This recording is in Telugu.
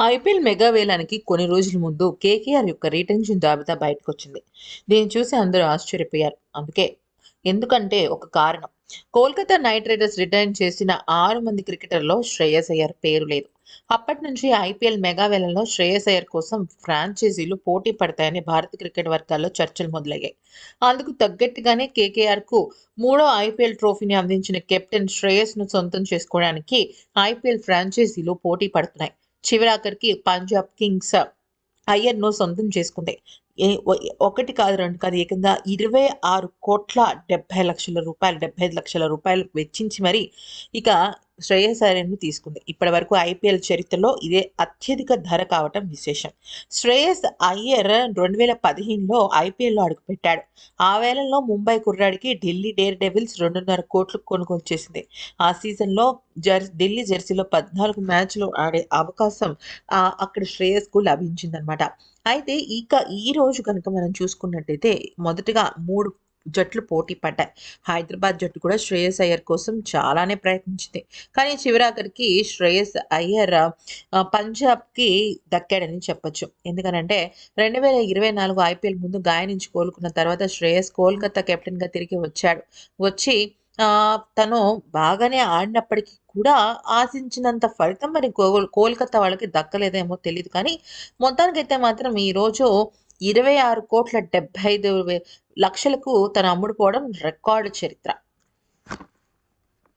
ఐపీఎల్ మెగా వేలానికి కొన్ని రోజుల ముందు కేకేఆర్ యొక్క రీటెన్షన్ జాబితా బయటకు వచ్చింది దీన్ని చూసి అందరూ ఆశ్చర్యపోయారు. అందుకే ఎందుకంటే ఒక కారణం. కోల్కతా నైట్ రైడర్స్ రిటైన్ చేసిన ఆరు మంది క్రికెటర్లో శ్రేయస్ అయ్యర్ పేరు లేదు. అప్పటి నుంచి ఐపీఎల్ మెగా వేలంలో శ్రేయస్ అయ్యర్ కోసం ఫ్రాంచైజీలు పోటీ పడతాయని భారత క్రికెట్ వర్గాల్లో చర్చలు మొదలయ్యాయి. అందుకు తగ్గట్టుగానే కేకేఆర్కు మూడో ఐపీఎల్ ట్రోఫీని అందించిన కెప్టెన్ శ్రేయస్ను సొంతం చేసుకోవడానికి ఐపీఎల్ ఫ్రాంచైజీలు పోటీ పడుతున్నాయి. చివరాఖరికి పంజాబ్ కింగ్స్ అయ్యర్ను సొంతం చేసుకుంది. ఒకటి కాదు రెండు కాదు ఏకంగా ఇరవై ఆరు కోట్ల డెబ్బై లక్షల రూపాయలు డెబ్బై ఐదు లక్షల రూపాయలు వెచ్చించి మరి ఇక శ్రేయస్ అయ్యర్ను తీసుకుంది. ఇప్పటి వరకు ఐపీఎల్ చరిత్రలో ఇదే అత్యధిక ధర కావటం విశేషం. శ్రేయస్ అయ్యర్ రెండు వేల పదిహేనులో ఐపీఎల్లో అడుగుపెట్టాడు. ఆ వేళల్లో ముంబై కుర్రాడికి ఢిల్లీ డేర్ డెవిల్స్ రెండున్నర కోట్లు కొనుగోలు చేసింది. ఆ సీజన్లో జర్ ఢిల్లీ జెర్సీలో పద్నాలుగు మ్యాచ్లు ఆడే అవకాశం అక్కడ శ్రేయస్కు లభించిందనమాట అయితే ఇక ఈ రోజు కనుక మనం చూసుకున్నట్టయితే మొదటగా మూడు జట్లు పోటీ పడ్డాయి. హైదరాబాద్ జట్టు కూడా శ్రేయస్ అయ్యర్ కోసం చాలానే ప్రయత్నించింది. కానీ చివరాఖరికి శ్రేయస్ అయ్యర్ పంజాబ్కి దక్కాడని చెప్పొచ్చు. ఎందుకనంటే రెండు వేల ఇరవై నాలుగు ఐపీఎల్ ముందు గాయనించి కోలుకున్న తర్వాత శ్రేయస్ కోల్కతా కెప్టెన్గా తిరిగి వచ్చాడు. వచ్చి తను బాగానే ఆడినప్పటికీ కూడా ఆశించినంత ఫలితం మరి కోల్కతా వాళ్ళకి దక్కలేదేమో తెలియదు కానీ మొత్తానికైతే మాత్రం ఈరోజు ఇరవై ఆరు కోట్ల డెబ్బై ఐదు లక్షలకు తను అమ్ముడుపోవడం రికార్డు చరిత్ర.